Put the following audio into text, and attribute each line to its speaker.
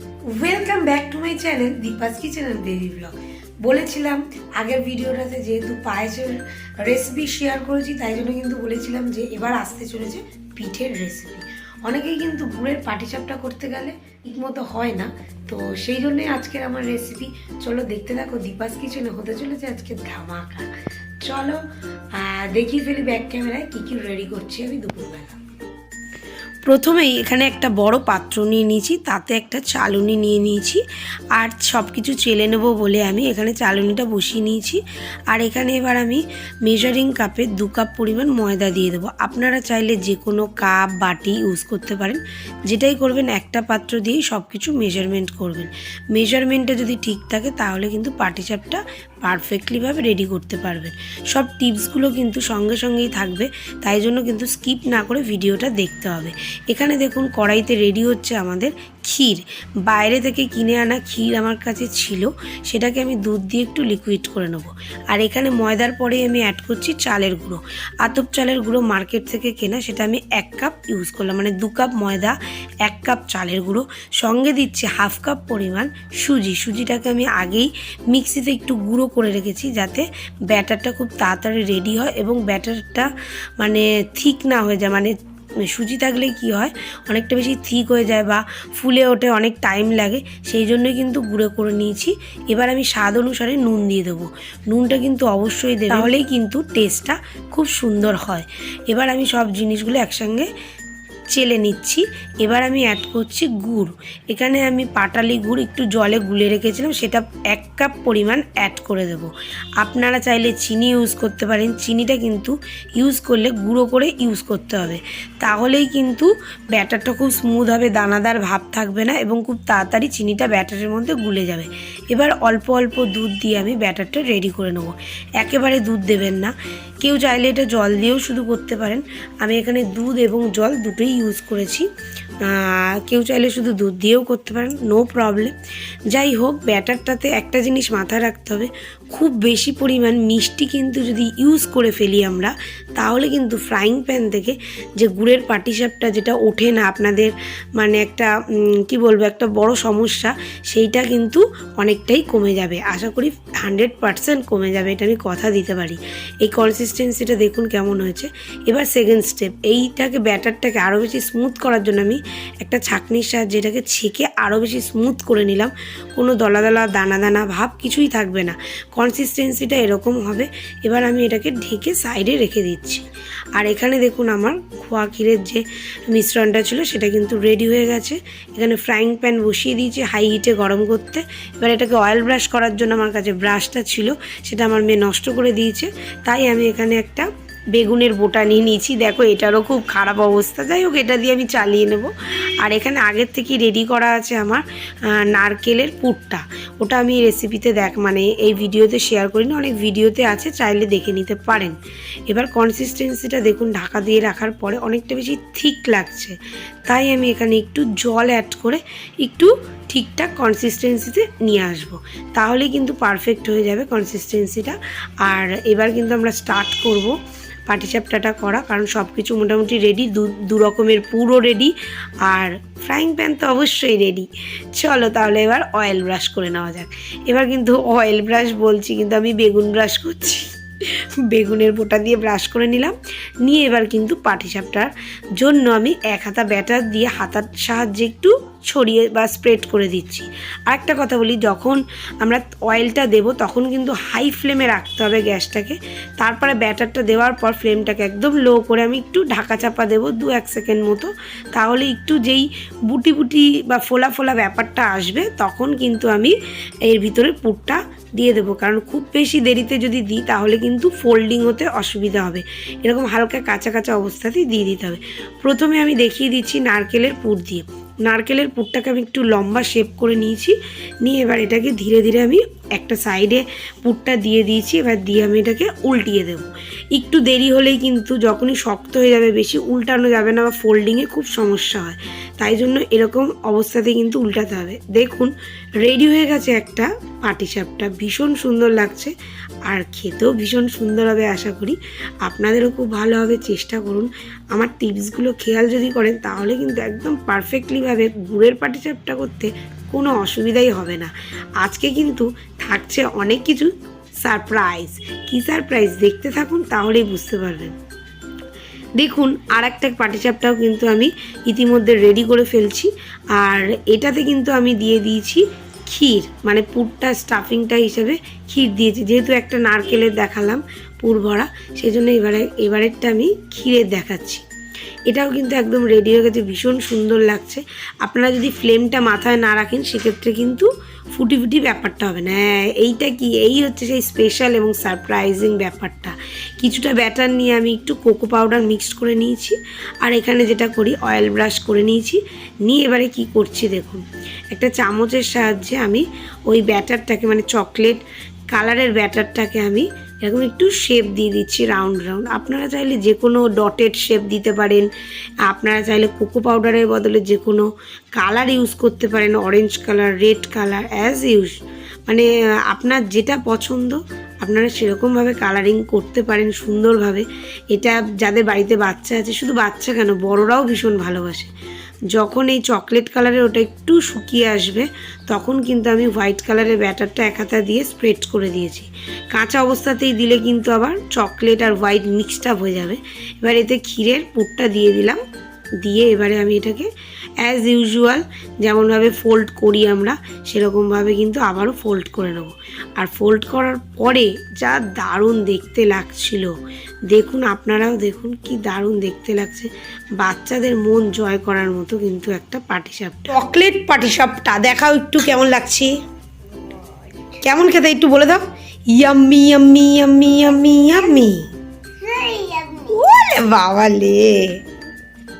Speaker 1: Welcome back to my channel Deepa's kitchen and blog বলেছিলাম, আগের ভিডিওটাতে যেহেতু পায়েসের রেসিপি শেয়ার করেছি, তাই জন্য কিন্তু বলেছিলাম যে এবার আসতে চলেছে পিঠের রেসিপি অনেকেই কিন্তু গুড়ের পাটিসাপটা করতে গেলে ঠিকমতো হয় না, তো সেই জন্যই আজকের আমার রেসিপি চলো দেখতে থাকো দীপাস কিচেনে হতে চলেছে আজকে ধামাকা। চলো দেখিয়ে ফেলি ব্যাক ক্যামেরায় কী কী রেডি করছি আমি দুপুরবেলা। প্রথমেই এখানে একটা বড় পাত্র নিয়ে নিয়েছি, তাতে একটা চালুনি নিয়ে নিয়েছি, আর সব কিছু চেলে নেব বলে আমি এখানে চালুনিটা বসিয়ে নিয়েছি। আর এখানে এবার আমি মেজারিং কাপে দু কাপ পরিমাণ ময়দা দিয়ে দেবো। আপনারা চাইলে যে কোনো কাপ বাটি ইউজ করতে পারেন। যেটাই করবেন, একটা পাত্র দিয়েই সব কিছু মেজারমেন্ট করবেন মেজারমেন্টটা যদি ঠিক থাকে, তাহলে কিন্তু পাটিসাপটা পারফেক্টলিভাবে রেডি করতে পারবেন। সব টিপসগুলো কিন্তু সঙ্গে সঙ্গেই থাকবে, তাই জন্য কিন্তু স্কিপ না করে ভিডিওটা দেখতে হবে। এখানে দেখুন, কড়াইতে রেডি হচ্ছে আমাদের ক্ষীর। বাইরে থেকে কিনে আনা ক্ষীর আমার কাছে ছিল, সেটাকে আমি দুধ দিয়ে একটু লিকুইড করে নেব। আর এখানে ময়দার পরেই আমি অ্যাড করছি চালের গুঁড়ো। আতপ চালের গুঁড়ো মার্কেট থেকে কেনা, সেটা আমি এক কাপ ইউজ করলাম মানে দু কাপ ময়দা, এক কাপ চালের গুঁড়ো। সঙ্গে দিচ্ছি হাফ কাপ পরিমাণ সুজি। সুজিটাকে আমি আগেই মিক্সিতে একটু গুঁড়ো করে রেখেছি, যাতে ব্যাটারটা খুব তাড়াতাড়ি রেডি হয় এবং ব্যাটারটা মানে থিক না হয়ে যায় মানে সুজি থাকলে কি হয়? অনেকটা বেশি থিক হয়ে যায় বা ফুলে ওঠে, অনেক টাইম লাগে। সেই জন্যই কিন্তু গুঁড়ো করে নিয়েছি। এবার আমি স্বাদ অনুসারে নুন দিয়ে দেবো। নুনটা কিন্তু অবশ্যই দেবে তাহলেই কিন্তু টেস্টটা খুব সুন্দর হয়। এবার আমি সব জিনিসগুলো একসঙ্গে চেলে নিচ্ছি। এবার আমি অ্যাড করছি গুড়। এখানে আমি পাটালি গুড় একটু জলে গুলে রেখেছিলাম, সেটা এক কাপ পরিমাণ অ্যাড করে দেব। আপনারা চাইলে চিনি ইউজ করতে পারেন। চিনিটা কিন্তু ইউজ করলে গুঁড়ো করে ইউজ করতে হবে। তাহলেই কিন্তু ব্যাটারটা খুব স্মুথ হবে, দানাদার ভাব থাকবে না এবং খুব তাড়াতাড়ি চিনিটা ব্যাটারের মধ্যে গুলে যাবে। এবার অল্প অল্প দুধ দিয়ে আমি ব্যাটারটা রেডি করে নেব। একেবারে দুধ দেবেন না। কেউ চাইলে এটা জল দিয়েও শুধু করতে পারেন। আমি এখানে দুধ এবং জল দুটোই ইউজ করেছি। কেউ চাইলে শুধু দুধ দিয়েও করতে পারেন নো প্রবলেম যাই হোক ব্যাটারটাতে একটা জিনিস মাথায় রাখতে হবে খুব বেশি পরিমাণ মিষ্টি কিন্তু যদি ইউজ করে ফেলি আমরা, তাহলে কিন্তু ফ্রাইং প্যান থেকে যে গুড়ের পাটিসাপটা যেটা ওঠে না আপনাদের মানে একটা কি বলব, একটা বড় সমস্যা, সেইটা কিন্তু অনেকটাই কমে যাবে। আশা করি হান্ড্রেড পারসেন্ট কমে যাবে, এটা আমি কথা দিতে পারি। এই কনসিস্টেন্সিটা দেখুন কেমন হয়েছে। এবার সেকেন্ড স্টেপ এইটাকে ব্যাটারটাকে আরও বেশি স্মুথ করার জন্য আমি একটা ছাঁকনির সাহায্যে এটাকে ছেঁকে আরও বেশি স্মুথ করে নিলাম। কোনো দলা দলা দানা দানা ভাব কিছুই থাকবে না। কনসিস্টেন্সিটা এরকম হবে। এবার আমি এটাকে ঢেকে সাইডে রেখে দিচ্ছি। আর এখানে দেখুন আমার খোয়া ক্ষীরের যে মিশ্রণটা ছিল, সেটা কিন্তু রেডি হয়ে গেছে। এখানে ফ্রাইং প্যান বসিয়ে দিয়েছি হাই হিটে গরম করতে। এবার এটাকে অয়েল ব্রাশ করার জন্য আমার কাছে ব্রাশটা ছিল, সেটা আমার মেয়ে নষ্ট করে দিয়েছে। তাই আমি এখানে একটা বেগুনের বোটা নিয়ে নিয়েছি। দেখো, এটারও খুব খারাপ অবস্থা। যাই হোক, এটা দিয়ে আমি চালিয়ে নেব। আর এখানে আগের থেকেই রেডি করা আছে আমার নারকেলের পুরটা। ওটা আমি রেসিপিতে দেখ মানে এই ভিডিওতে শেয়ার করিনি, অনেক ভিডিওতে আছে, চাইলে দেখে নিতে পারেন। এবার কনসিস্টেন্সিটা দেখুন, ঢাকা দিয়ে রাখার পরে অনেকটা বেশি থিক লাগছে। তাই আমি এখানে একটু জল অ্যাড করে একটু ঠিকঠাক কনসিস্টেন্সিতে নিয়ে আসব। তাহলে কিন্তু পারফেক্ট হয়ে যাবে কনসিস্টেন্সিটা আর এবার কিন্তু আমরা স্টার্ট করব। পাটিসাপটাটা করা, কারণ সব কিছু মোটামুটি রেডি দু রকমের পুরো রেডি আর ফ্রাইং প্যান তো অবশ্যই রেডি চলো তাহলে এবার অয়েল ব্রাশ করে নেওয়া যাক। এবার কিন্তু অয়েল ব্রাশ বলছি, কিন্তু আমি বেগুন ব্রাশ করছি। বেগুনের বোটা দিয়ে ব্রাশ করে নিলাম। নিয়ে এবার কিন্তু পাটিসাপটার জন্য আমি এক হাতা ব্যাটার দিয়ে হাতার সাহায্যে একটু ছড়িয়ে বা স্প্রেড করে দিচ্ছি। আরেকটা কথা বলি, যখন আমরা অয়েলটা দেব, তখন কিন্তু হাই ফ্লেমে রাখতে হবে গ্যাসটাকে। তারপরে ব্যাটারটা দেওয়ার পর ফ্লেমটাকে একদম লো করে আমি একটু ঢাকা চাপা দেবো দু এক সেকেন্ড মতো। তাহলে একটু যেই বুটি বুটি বা ফোলা ফোলা ব্যাপারটা আসবে, তখন কিন্তু আমি এর ভিতরে পুরটা দিয়ে দেবো। কারণ খুব বেশি দেরিতে যদি দিই, তাহলে কিন্তু ফোল্ডিং হতে অসুবিধা হবে। এরকম হালকা কাঁচা কাঁচা অবস্থাতেই দিয়ে দিতে হবে। প্রথমে আমি দেখিয়ে দিচ্ছি নারকেলের পুর দিয়ে। নারকেলের পুরটাকে আমি একটু লম্বা শেপ করে নিয়েছি। নিয়ে এবার এটাকে ধীরে ধীরে আমি একটা সাইডে পুরটা দিয়ে দিয়েছি, এবার দিয়ে আমি এটাকে উল্টিয়ে দেবো। একটু দেরি হলেই কিন্তু যখনই শক্ত হয়ে যাবে, বেশি উল্টানো যাবে না বা ফোল্ডিংয়ে খুব সমস্যা হয়। তাই জন্য এরকম অবস্থাতে কিন্তু উল্টাতে হবে। দেখুন রেডি হয়ে গেছে একটা পাটিসাপটা। ভীষণ সুন্দর লাগছে, আর খেতেও ভীষণ সুন্দর হবে আশা করি। আপনাদেরও খুব ভালো হবে, চেষ্টা করুন। আমার টিপসগুলো খেয়াল যদি করেন, তাহলে কিন্তু একদম পারফেক্টলিভাবে গুড়ের পাটিসাপটা করতে কোনো অসুবিধাই হবে না। আজকে কিন্তু থাকছে অনেক কিছু সারপ্রাইজ কী সারপ্রাইজ দেখতে থাকুন, তাহলেই বুঝতে পারবেন। দেখুন আর একটা পাটিসাপটাও কিন্তু আমি ইতিমধ্যে রেডি করে ফেলছি। আর এটাতে কিন্তু আমি দিয়ে দিয়েছি ক্ষীর। মানে পুরটা স্টাফিংটা হিসেবে ক্ষীর দিয়েছি। যেহেতু একটা নারকেলের দেখালাম পুর ভরা সেই জন্য এবারে, এবারেরটা আমি ক্ষীরের দেখাচ্ছি। এটাও কিন্তু একদম রেডি হয়ে গেছে, ভীষণ সুন্দর লাগছে। আপনারা যদি ফ্লেমটা মাথায় না রাখেন, সেক্ষেত্রে কিন্তু ফুটি ফুটি ব্যাপারটা হবে না। হ্যাঁ এইটা কি? এই হচ্ছে সেই স্পেশাল এবং সারপ্রাইজিং ব্যাপারটা। কিছুটা ব্যাটার নিয়ে আমি একটু কোকো পাউডার মিক্সড করে নিয়েছি, আর এখানে যেটা করি অয়েল ব্রাশ করে নিয়েছি। নিয়ে এবারে কি করছি দেখুন, একটা চামচের সাহায্যে আমি ওই ব্যাটারটাকে মানে চকলেট কালারের ব্যাটারটাকে আমি এরকম একটু শেপ দিয়ে দিচ্ছি রাউন্ড রাউন্ড আপনারা চাইলে যে কোনো ডটেড শেপ দিতে পারেন। আপনারা চাইলে কোকো পাউডারের বদলে যে কোনো কালার ইউজ করতে পারেন orange colour red colour as use মানে আপনার যেটা পছন্দ, আপনারা সেরকমভাবে কালারিং করতে পারেন সুন্দরভাবে। এটা যাদের বাড়িতে বাচ্চা আছে, শুধু বাচ্চা কেন, বড়রাও ভীষণ ভালোবাসে। যখন এই চকলেট কালারের ওটা একটু শুকিয়ে আসবে, তখন কিন্তু আমি হোয়াইট কালারের ব্যাটারটা এক হাতা দিয়ে স্প্রেড করে দিয়েছি। কাঁচা অবস্থাতেই দিলে কিন্তু আবার চকলেট আর হোয়াইট মিক্সড আপ হয়ে যাবে। এবার এতে ক্ষীরের পুরটা দিয়ে দিলাম। দিয়ে এবারে আমি এটাকে অ্যাজ ইউজুয়াল যেমনভাবে ফোল্ড করি আমরা সেরকমভাবে কিন্তু আবারও ফোল্ড করে নেব। আর ফোল্ড করার পরে যা দারুণ দেখতে লাগছিল দেখুন আপনারাও দেখুন কি দারুণ দেখতে লাগছে। বাচ্চাদের মন জয় করার মতো কিন্তু একটা পাটিসাপ চকলেট পাটিসাপটা দেখাও একটু কেমন লাগছে। কেমন খেতে একটু বলে দাও। Yummy yummy yummy yummy yummy বাবা লে